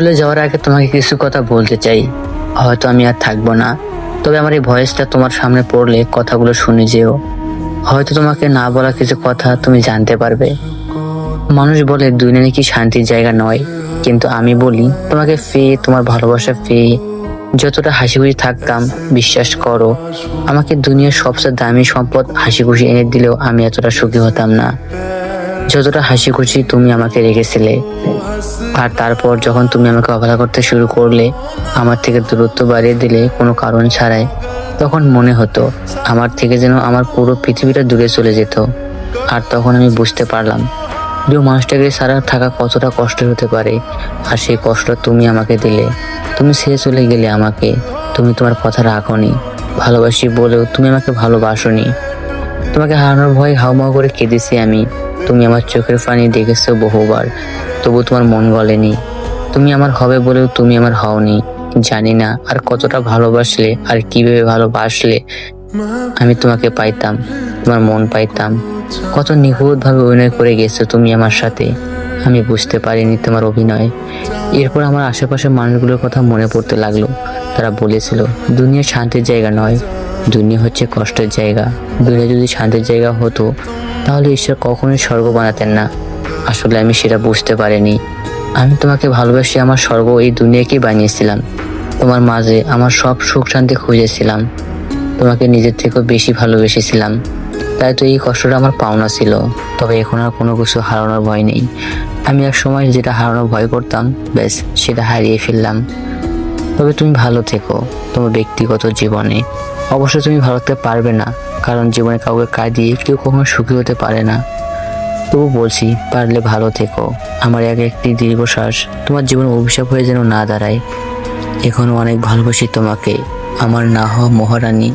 চলে যাওয়ার আগে তোমাকে কিছু কথা বলতে চাই। হয়তো আমি আর থাকব না। তবে আমার এই ভয়েসটা তোমার সামনে পড়লে কথাগুলো শুনে যেও। হয়তো তোমাকে না বলা কিছু কথা তুমি জানতে পারবে। মানুষ বলে দুনিয়া নাকি শান্তির জায়গা নয়। কিন্তু আমি বলি, তোমাকে পেয়ে তোমার ভালোবাসা পেয়ে যতটা হাসি খুশি থাকতাম, বিশ্বাস করো, আমাকে দুনিয়ার সবচেয়ে দামি সম্পদ হাসি খুশি এনে দিলেও আমি এতটা সুখী হতাম না। যতটা হাসি খুশি তুমি আমাকে রেখেছিলে, আর তারপর যখন তুমি আমাকে অবহেলা করতে শুরু করলে, আমার থেকে দূরত্ব বাড়িয়ে দিলে কোনো কারণ ছাড়াই, তখন মনে হতো আমার থেকে যেন আমার পুরো পৃথিবীটা দূরে চলে যেত। আর তখন আমি বুঝতে পারলাম, যে মানুষটাকে সারা থাকা কতটা কষ্ট হতে পারে, আর সেই কষ্ট তুমি আমাকে দিলে। তুমি ছেড়ে চলে গেলে আমাকে, তুমি তোমার কথা রাখনি, ভালোবাসি বলেও তুমি আমাকে ভালোবাসনি। তোমাকে হারানোর ভয় হাউমাউ করে কেঁদেছি আমি। তুমি আমার চোখের পানি দেখেছ বহুবার, তবু তোমার মন গলেনি। তুমি আমার হবে বলেও তুমি আমার হওনি। জানি না আর কতটা ভালোবাসলে আর কীভাবে ভালোবাসলে। আমি তোমাকে পাইতাম, তোমার মন পাইতাম। কত নিখুঁত ভাবে অভিনয় করে গেছো তুমি আমার সাথে। আমি বুঝতে পারিনি তোমার অভিনয়। এরপর আমার আশেপাশের মানুষগুলোর কথা মনে পড়তে লাগল। তারা বলেছিল, দুনিয়া শান্তির জায়গা নয়, দুনিয়া হচ্ছে কষ্টের জায়গা। দুনিয়া যদি শান্তির জায়গা হতো, তাহলে ঈশ্বর কখনোই স্বর্গ বানাতেন না। আসলে আমি সেটা বুঝতে পারিনি। আমি তোমাকে ভালোবাসি আমার স্বর্গ এই দুনিয়াকে বানিয়েছিলাম। তোমার মাঝে আমার সব সুখ শান্তি খুঁজেছিলাম। তোমাকে নিজের থেকেও বেশি ভালোবেসেছিলাম। তাই তো এই কষ্টটা আমার পাওনা ছিল। তবে এখন আর কোনো কিছু হারানোর ভয় নেই। আমি এক সময় যেটা হারানোর ভয় করতাম, ব্যাস, সেটা হারিয়ে ফেললাম। তবে তুমি ভালো থেকো তোমার ব্যক্তিগত জীবনে। অবশ্য তুমি ভালো থাকতে পারবে না, কারণ জীবনে কাউকে কাঁদিয়ে কেউ কখনো সুখী হতে পারে না। তবু বলছি, পারলে ভালো থেকো। আমার এক একটি দীর্ঘশ্বাস তোমার জীবন অভিশাপ হয়ে যেন না দাঁড়ায়। এখনও অনেক ভালোবাসি তোমাকে। আমার না হওয়া মহারানী।